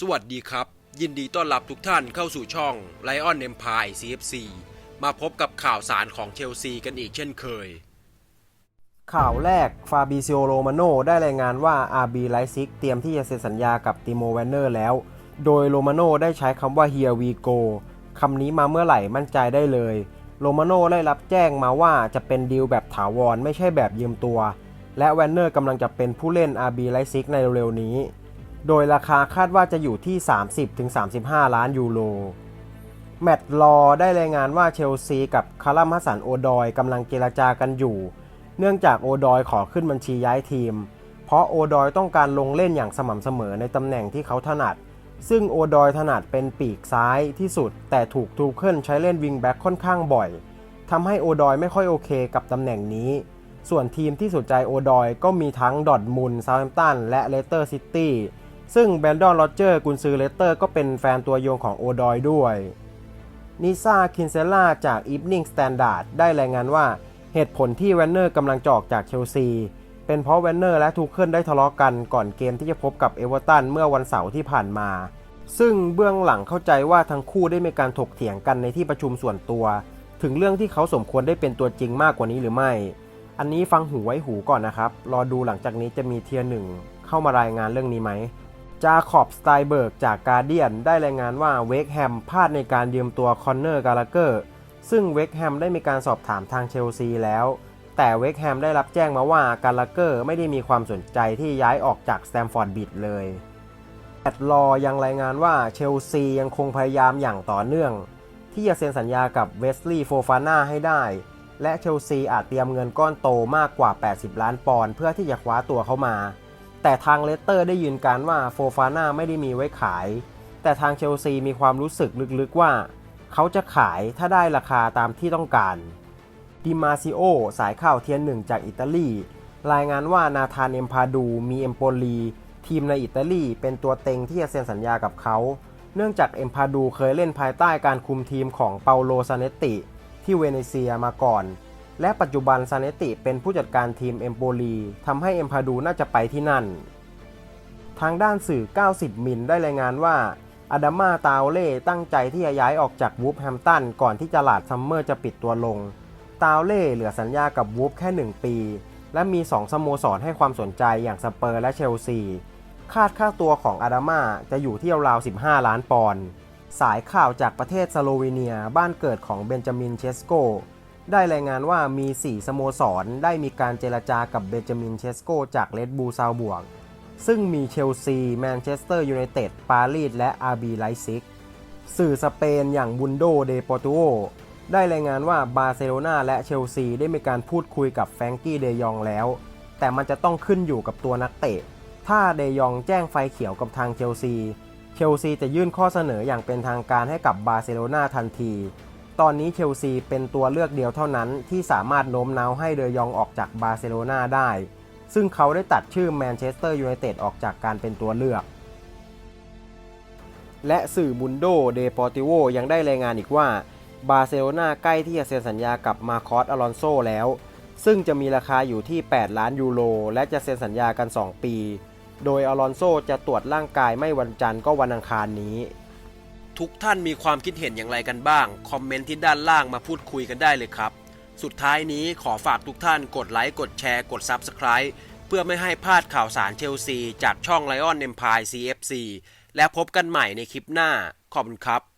สวัสดีครับ ยินดีต้อนรับทุกท่านเข้าสู่ช่อง Lion Empire CFC มาพบกับข่าวสารของเชลซีกันอีกเช่นเคย ข่าวแรกฟาบิซิโอโรมาโนได้รายงานว่า RB ไลซิกเตรียมที่จะเซ็นสัญญากับติโมแวนเนอร์แล้ว โดยโรมาโนได้ใช้คำว่า here we go คำนี้มาเมื่อไหร่มั่นใจได้เลย โรมาโนได้รับแจ้งมาว่าจะเป็นดีลแบบถาวรไม่ใช่แบบยืมตัว และแวนเนอร์กำลังจะเป็นผู้เล่น RB ไลซิกในเร็วๆนี้ โดยราคาคาดว่าจะอยู่ที่ 30-35 ล้านยูโร แมตต์ลอได้รายงานว่าเชลซีกับคารัมฮัสสันโอดอยกำลังเจรจากันอยู่ เนื่องจากโอดอยขอขึ้นบัญชีย้ายทีม เพราะโอดอยต้องการลงเล่นอย่างสม่ำเสมอในตำแหน่งที่เขาถนัด ซึ่งโอดอยถนัดเป็นปีกซ้ายที่สุด แต่ถูกทูเคิลใช้เล่นวิงแบ็คค่อนข้างบ่อยทำให้โอดอยไม่ค่อยโอเคกับตำแหน่งนี้ส่วนทีมที่สนใจโอดอยก็มีทั้งดอทมุนซาท์แฮมป์ตันและเลสเตอร์ซิตี้ ซึ่งแบรนดอนโรเจอร์กุนซือเลสเตอร์ก็เป็นแฟนตัวยงของโอดอยด้วยนิซาคินเซล่าจาก Evening Standard ได้รายงานว่าเหตุผลที่แวนเนอร์กำลังจะออกจากเชลซี เป็นเพราะแวนเนอร์และทูเคิลได้ทะเลาะกันก่อนเกมที่จะพบกับเอเวอร์ตันเมื่อวันเสาร์ที่ผ่านมา ซึ่งเบื้องหลังเข้าใจว่าทั้งคู่ได้มีการถกเถียงกันในที่ประชุมส่วนตัว ถึงเรื่องที่เขาสมควรได้เป็นตัวจริงมากกว่านี้หรือไม่ อันนี้ฟังหูไว้หูก่อนนะครับ รอดูหลังจากนี้จะมีเทียร์หนึ่งเข้ามารายงานเรื่องนี้ไหม จาขอบสไตเบิร์กจากการเดียนได้รายงานว่าเวกแฮมพลาดในการยืมตัวคอนเนอร์กาลาเกอร์ซึ่งเวกแฮมได้มีการสอบถามทางเชลซีแล้ว แต่เวกแฮมได้รับแจ้งมาว่ากาลาเกอร์ไม่ได้มีความสนใจที่ย้ายออกจากสแตมฟอร์ดบิดเลยแอดลอยังรายงานว่าเชลซียังคงพยายามอย่างต่อเนื่อง ที่จะเซ็นสัญญากับเวสลีย์โฟฟาน่าให้ได้ และเชลซีอาจเตรียมเงินก้อนโตมากกว่า 80 ล้านปอนด์เพื่อที่จะคว้าตัวเขามา แต่ทางเลสเตอร์ได้ยืนการว่าโฟฟาน่าไม่ได้มีไว้ขาย แต่ทางเชลซีมีความรู้สึกลึกๆว่า เขาจะขายถ้าได้ราคาตามที่ต้องการดิมาซิโอสายข่าวเทียนหนึ่งจากอิตาลี รายงานว่านาธานเอมพาดูมีเอมโปลีทีมในอิตาลีเป็นตัวเต็งที่จะเซ็นสัญญากับเขา เนื่องจากเอมพาดูเคยเล่นภายใต้การคุมทีมของเปาโลซาเนตติ ที่เวเนเซียมาก่อน และปัจจุบันซาเนติเป็นผู้จัดการทีมเอมโปลีทำให้เอมพาดูน่าจะไปที่นั่น ทางด้านสื่อ 90 มิลได้รายงานว่าอาดามาตาเล่ตั้งใจที่จะย้ายออกจากวูฟแฮมตันก่อนที่ตลาดซัมเมอร์จะปิดตัวลง ตาเล่เหลือสัญญากับวูฟแค่ 1 ปี และมี 2 สโมสรให้ความสนใจอย่างสเปอร์และเชลซี คาดค่าตัวของอาดามาจะอยู่ที่ราวๆ15 ล้านปอนด์ สายข่าวจากประเทศสโลวีเนียบ้านเกิดของเบนจามินเชสโก ได้รายงานว่ามี 4 สโมสร ได้มีการเจรจากับเบนจามินเชสโกจากเลดบูซาวบวก ซึ่งมีเชลซี แมนเชสเตอร์ยูไนเต็ด ปารีส และอาร์บีไลซิก สื่อสเปนอย่างบุนโดเดโปโตโได้รายงานว่าบาร์เซโลนาและเชลซีได้มีการพูดคุยกับแฟรงกี้เดยองแล้ว แต่มันจะต้องขึ้นอยู่กับตัวนักเตะ ถ้าเดยองแจ้งไฟเขียวกับทางเชลซี เชลซีจะยื่นข้อเสนออย่างเป็นทางการให้กับบาร์เซโลนาทันที ตอนนี้เชลซีเป็นตัวเลือกเดียวเท่านั้นที่สามารถโน้มน้าวให้เดยองออกจากบาร์เซโลนาได้ ซึ่งเขาได้ตัดชื่อแมนเชสเตอร์ยูไนเต็ดออกจากการเป็นตัวเลือก และสื่อบุนโดเดปอติโวยังได้รายงานอีกว่าบาร์เซโลนาใกล้ที่จะเซ็นสัญญากับมาคอสอลอนโซแล้ว ซึ่งจะมีราคาอยู่ที่ 8 ล้านยูโรและจะเซ็นสัญญากัน 2 ปี โดยอลอนโซจะตรวจร่างกายไม่วันจันทร์ก็วันอังคารนี้ ทุกท่านมีความคิดเห็นอย่างไรกันบ้าง คอมเมนต์ที่ด้านล่างมาพูดคุยกันได้เลยครับ สุดท้ายนี้ขอฝากทุกท่านกดไลค์ กดแชร์ กด Subscribe เพื่อไม่ให้พลาดข่าวสารเชลซี จากช่อง Lion Empire CFC และพบกันใหม่ในคลิปหน้า ขอบคุณครับ